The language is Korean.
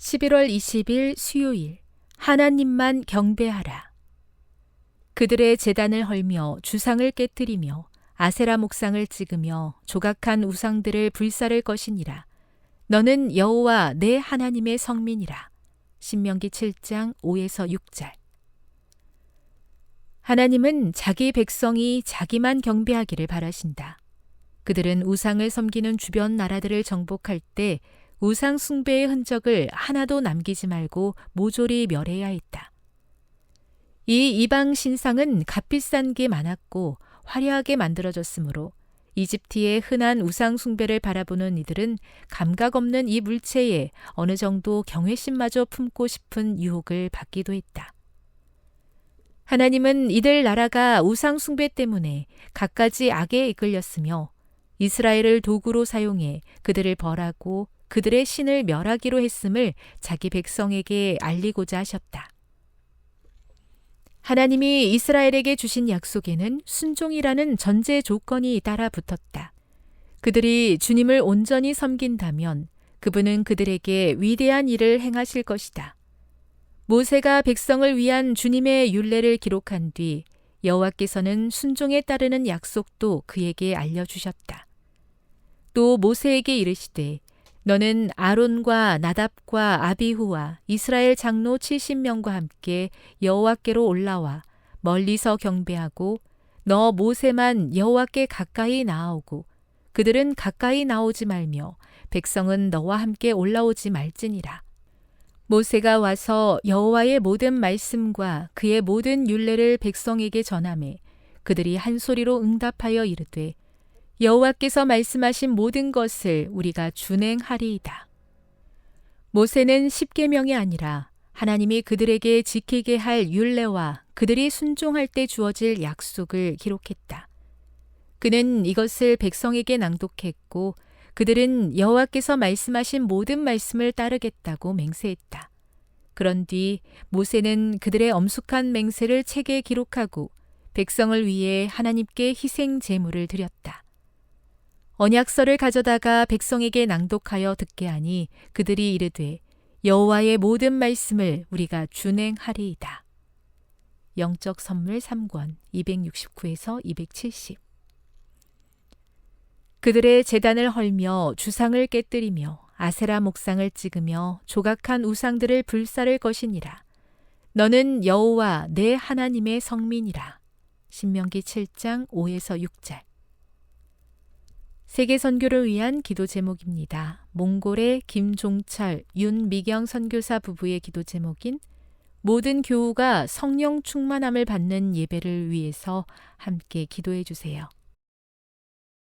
11월 20일 수요일 하나님만 경배하라. 그들의 재단을 헐며 주상을 깨뜨리며 아세라 목상을 찍으며 조각한 우상들을 불사를 것이니라. 너는 여호와 내 하나님의 성민이라. 신명기 7장 5에서 6절. 하나님은 자기 백성이 자기만 경배하기를 바라신다. 그들은 우상을 섬기는 주변 나라들을 정복할 때 우상 숭배의 흔적을 하나도 남기지 말고 모조리 멸해야 했다. 이 이방 신상은 값비싼 게 많았고 화려하게 만들어졌으므로 이집트의 흔한 우상 숭배를 바라보는 이들은 감각 없는 이 물체에 어느 정도 경외심마저 품고 싶은 유혹을 받기도 했다. 하나님은 이들 나라가 우상 숭배 때문에 갖가지 악에 이끌렸으며 이스라엘을 도구로 사용해 그들을 벌하고 그들의 신을 멸하기로 했음을 자기 백성에게 알리고자 하셨다. 하나님이 이스라엘에게 주신 약속에는 순종이라는 전제 조건이 따라 붙었다. 그들이 주님을 온전히 섬긴다면 그분은 그들에게 위대한 일을 행하실 것이다. 모세가 백성을 위한 주님의 율례를 기록한 뒤 여호와께서는 순종에 따르는 약속도 그에게 알려 주셨다. 또 모세에게 이르시되 너는 아론과 나답과 아비후와 이스라엘 장로 70명과 함께 여호와께로 올라와 멀리서 경배하고 너 모세만 여호와께 가까이 나아오고 그들은 가까이 나오지 말며 백성은 너와 함께 올라오지 말지니라. 모세가 와서 여호와의 모든 말씀과 그의 모든 율례를 백성에게 전하매 그들이 한 소리로 응답하여 이르되 여호와께서 말씀하신 모든 것을 우리가 준행하리이다. 모세는 십계명이 아니라 하나님이 그들에게 지키게 할 율례와 그들이 순종할 때 주어질 약속을 기록했다. 그는 이것을 백성에게 낭독했고 그들은 여호와께서 말씀하신 모든 말씀을 따르겠다고 맹세했다. 그런 뒤 모세는 그들의 엄숙한 맹세를 책에 기록하고 백성을 위해 하나님께 희생 제물을 드렸다. 언약서를 가져다가 백성에게 낭독하여 듣게 하니 그들이 이르되 여호와의 모든 말씀을 우리가 준행하리이다. 영적 선물 3권 269에서 270 그들의 재단을 헐며 주상을 깨뜨리며 아세라 목상을 찍으며 조각한 우상들을 불사를 것이니라. 너는 여호와 내 하나님의 성민이라. 신명기 7장 5에서 6절. 세계 선교를 위한 기도 제목입니다. 몽골의 김종철, 윤미경 선교사 부부의 기도 제목인 모든 교우가 성령 충만함을 받는 예배를 위해서 함께 기도해 주세요.